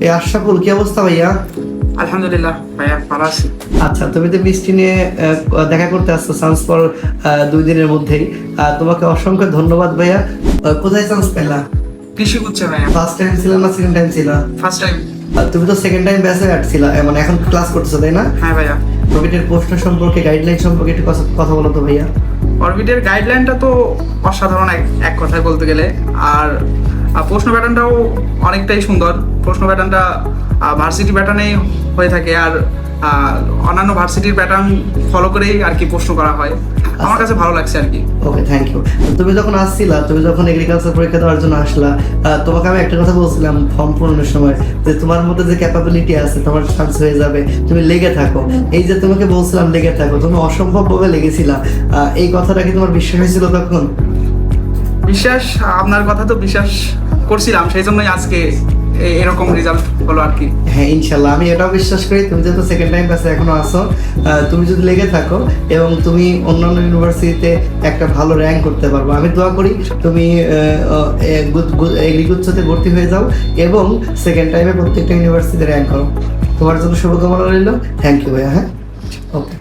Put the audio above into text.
এই আশরাফুল কি অবস্থা ভাইয়া? আলহামদুলিল্লাহ ভাইয়া ভালো আছি। আচ্ছা তুমি তো মিষ্টি নিয়ে দেখা করতে আসছো চান্স পর দুই দিনের মধ্যেই। তোমাকে অসংখ্য ধন্যবাদ ভাইয়া। কোথায় চান্স পেলা? কৃষি করছে ভাইয়া। ফার্স্ট টাইম ছিল না সেকেন্ড টাইম ছিল? ফার্স্ট টাইম তুমি তো সেকেন্ড টাইম ব্যাচে ছিল মানে এখন ক্লাস করতেছো তাই না? হ্যাঁ ভাইয়া। প্রকৃতির প্রশ্ন সম্পর্কে গাইডলাইন সম্পর্কে একটু কথা- বলো তো ভাইয়া। অরবিটের গাইডলাইনটা তো অসাধারণ এক কথায় বলতে গেলে। আর প্রশ্ন প্যাটার্নটাও অনেকটাই সুন্দর। প্রশ্ন প্যাটার্নটা ভার্সিটি প্যাটার্নেই হয়ে থাকে আর অন্যান্য ভার্সিটির প্যাটার্ন ফলো করেই আর কি প্রশ্ন করা হয়। আমার কাছে ভালো লাগছে আর কি। ওকে থ্যাংক ইউ তুমি যখন আসছিলা, তুমি যখন এগ্রিকালচার পরীক্ষা দেওয়ার জন্য আসলা তোমাকে আমি একটা কথা বলছিলাম ফর্ম পূরণের সময়, যে তোমার মধ্যে যে ক্যাপাবিলিটি আছে, তোমার চান্স হয়ে যাবে, তুমি লেগে থাকো। এই যে তোমাকে বলছিলাম লেগে থাকো, তুমি অসম্ভবভাবে লেগেছিলা। এই কথাটা কি তোমার বিশ্বাস হয়েছিল তখন? বিশ্বাস আপনার কথা তো বিশ্বাস করছিলাম সেই জন্যই আজকে এরকম রেজাল্ট হলো আর কি। হ্যাঁ ইনশাল্লাহ আমি এটাও বিশ্বাস করি তুমি যেহেতু সেকেন্ড টাইম কাছে এখনও আসো তুমি যদি লেগে থাকো এবং তুমি অন্যান্য ইউনিভার্সিটিতে একটা ভালো র্যাঙ্ক করতে পারব আমি দোয়া করি তুমি এগ্রিকুচ্ছতে ভর্তি হয়ে যাও এবং সেকেন্ড টাইমে প্রত্যেকটা ইউনিভার্সিটিতে র্যাঙ্ক করো। তোমার জন্য শুভকামনা রইল। থ্যাংক ইউ ভাইয়া হ্যাঁ? ওকে